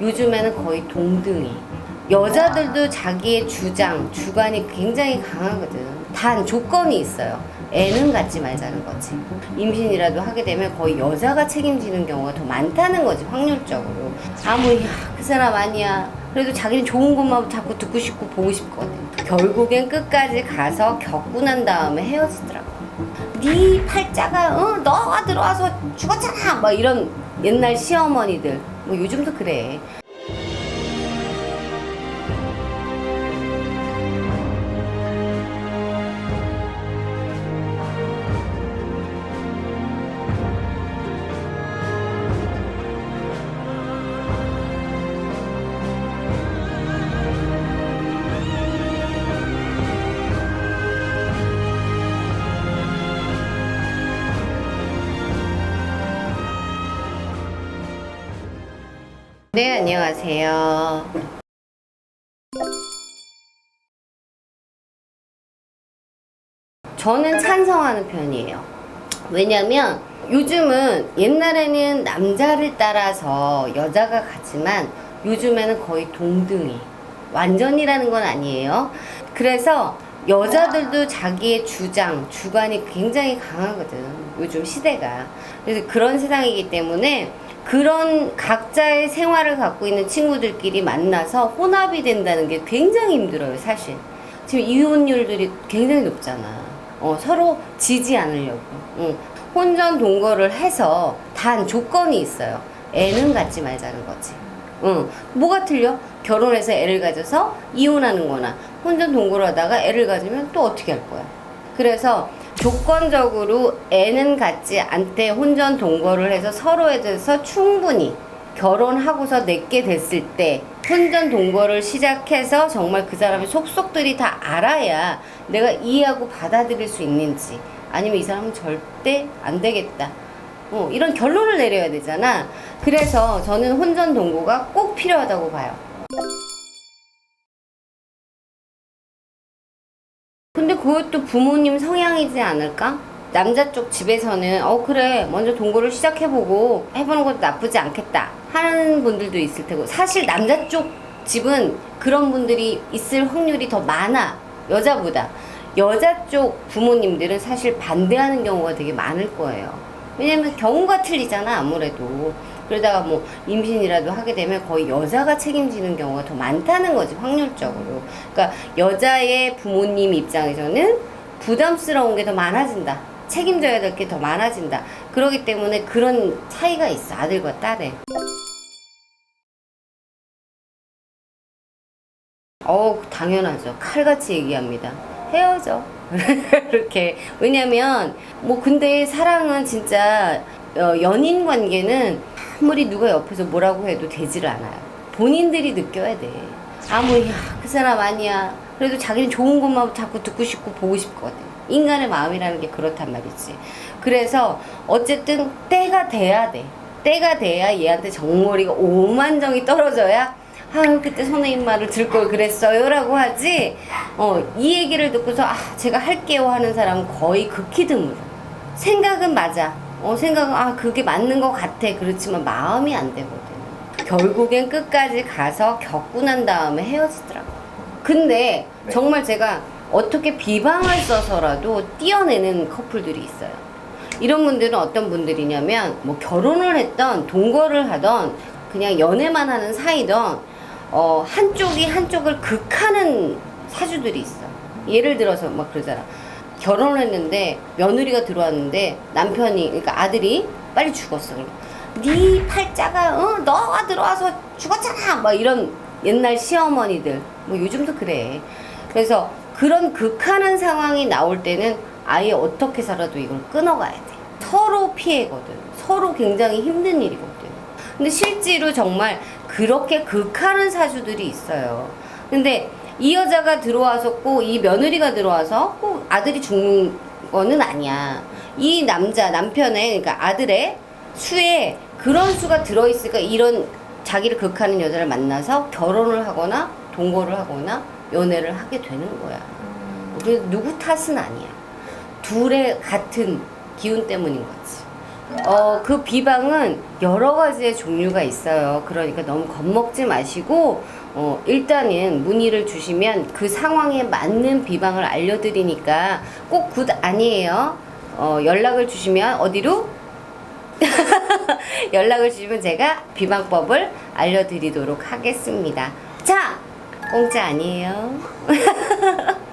요즘에는 거의 동등해. 여자들도 자기의 주장, 주관이 굉장히 강하거든. 단 조건이 있어요. 애는 갖지 말자는 거지. 임신이라도 하게 되면 거의 여자가 책임지는 경우가 더 많다는 거지, 확률적으로. 아무, 야, 그 사람 아니야. 그래도 자기는 좋은 것만 자꾸 듣고 싶고 보고 싶거든. 결국엔 끝까지 가서 겪고 난 다음에 헤어지더라고. 네 팔자가, 어, 너가 들어와서 죽었잖아! 막 이런 옛날 시어머니들. 뭐 요즘도 그래. 네, 안녕하세요. 저는 찬성하는 편이에요. 왜냐면 요즘은 옛날에는 남자를 따라서 여자가 갔지만 요즘에는 거의 동등해. 완전이라는 건 아니에요. 그래서 여자들도 자기의 주장, 주관이 굉장히 강하거든. 요즘 시대가. 그래서 그런 세상이기 때문에 그런 각자의 생활을 갖고 있는 친구들끼리 만나서 혼합이 된다는 게 굉장히 힘들어요, 사실. 지금 이혼율들이 굉장히 높잖아. 어, 서로 지지 않으려고. 응. 혼전 동거를 해서 단 조건이 있어요. 애는 갖지 말자는 거지. 응. 뭐가 틀려? 결혼해서 애를 가져서 이혼하는 거나 혼전 동거를 하다가 애를 가지면 또 어떻게 할 거야? 그래서 조건적으로 애는 갖지 않되 혼전 동거를 해서 서로에 대해서 충분히 결혼하고서 맺게 됐을 때 혼전 동거를 시작해서 정말 그 사람의 속속들이 다 알아야 내가 이해하고 받아들일 수 있는지 아니면 이 사람은 절대 안 되겠다. 어, 이런 결론을 내려야 되잖아. 그래서 저는 혼전 동거가 꼭 필요하다고 봐요. 그것도 부모님 성향이지 않을까? 남자 쪽 집에서는 어 그래 먼저 동거를 시작해보고 해보는 것도 나쁘지 않겠다 하는 분들도 있을 테고 사실 남자 쪽 집은 그런 분들이 있을 확률이 더 많아 여자보다. 여자 쪽 부모님들은 사실 반대하는 경우가 되게 많을 거예요. 왜냐면 경우가 틀리잖아 아무래도 그러다가 뭐 임신이라도 하게 되면 거의 여자가 책임지는 경우가 더 많다는 거지 확률적으로. 그러니까 여자의 부모님 입장에서는 부담스러운 게 더 많아진다. 책임져야 될 게 더 많아진다. 그러기 때문에 그런 차이가 있어 아들과 딸에 어 당연하죠. 칼같이 얘기합니다. 헤어져. 이렇게. 왜냐면 뭐 근데 사랑은 진짜 어, 연인 관계는 아무리 누가 옆에서 뭐라고 해도 되지를 않아요. 본인들이 느껴야 돼. 아무 야그 사람 아니야. 그래도 자기는 좋은 것만 자꾸 듣고 싶고 보고 싶거든. 인간의 마음이라는 게 그렇단 말이지. 그래서 어쨌든 때가 돼야 돼. 때가 돼야 얘한테 정머리가 오만정이 떨어져야 아유 그때 선생님 말을 들 걸 그랬어요 라고 하지. 어, 이 얘기를 듣고서 아 제가 할게요 하는 사람은 거의 극히 드물어. 생각은 맞아 어 생각은 아 그게 맞는 것 같아. 그렇지만 마음이 안 되거든. 결국엔 끝까지 가서 겪고 난 다음에 헤어지더라고. 근데 정말 제가 어떻게 비방을 써서라도 띄어내는 커플들이 있어요. 이런 분들은 어떤 분들이냐면 뭐 결혼을 했던 동거를 하던 그냥 연애만 하는 사이던 어 한쪽이 한쪽을 극하는 사주들이 있어. 예를 들어서 막 그러잖아 결혼을 했는데 며느리가 들어왔는데 남편이 그러니까 아들이 빨리 죽었어 네 팔자가 어 너가 들어와서 죽었잖아! 막 이런 옛날 시어머니들. 뭐 요즘도 그래. 그래서 그런 극하는 상황이 나올 때는 아예 어떻게 살아도 이걸 끊어가야 돼. 서로 피해거든. 서로 굉장히 힘든 일이거든. 근데 실제로 정말 그렇게 극하는 사주들이 있어요. 근데 이 여자가 들어와서 꼭이 며느리가 들어와서 꼭 아들이 죽는 거는 아니야. 이 남자 남편의 그러니까 아들의 수에 그런 수가 들어 있으니까 이런 자기를 극하는 여자를 만나서 결혼을 하거나 동거를 하거나 연애를 하게 되는 거야. 그래서 누구 탓은 아니야. 둘의 같은 기운 때문인 거지. 어, 그 비방은 여러 가지의 종류가 있어요. 그러니까 너무 겁먹지 마시고, 어, 일단은 문의를 주시면 그 상황에 맞는 비방을 알려드리니까 꼭 굿 아니에요. 어, 연락을 주시면 어디로? 연락을 주시면 제가 비방법을 알려드리도록 하겠습니다. 자! 공짜 아니에요.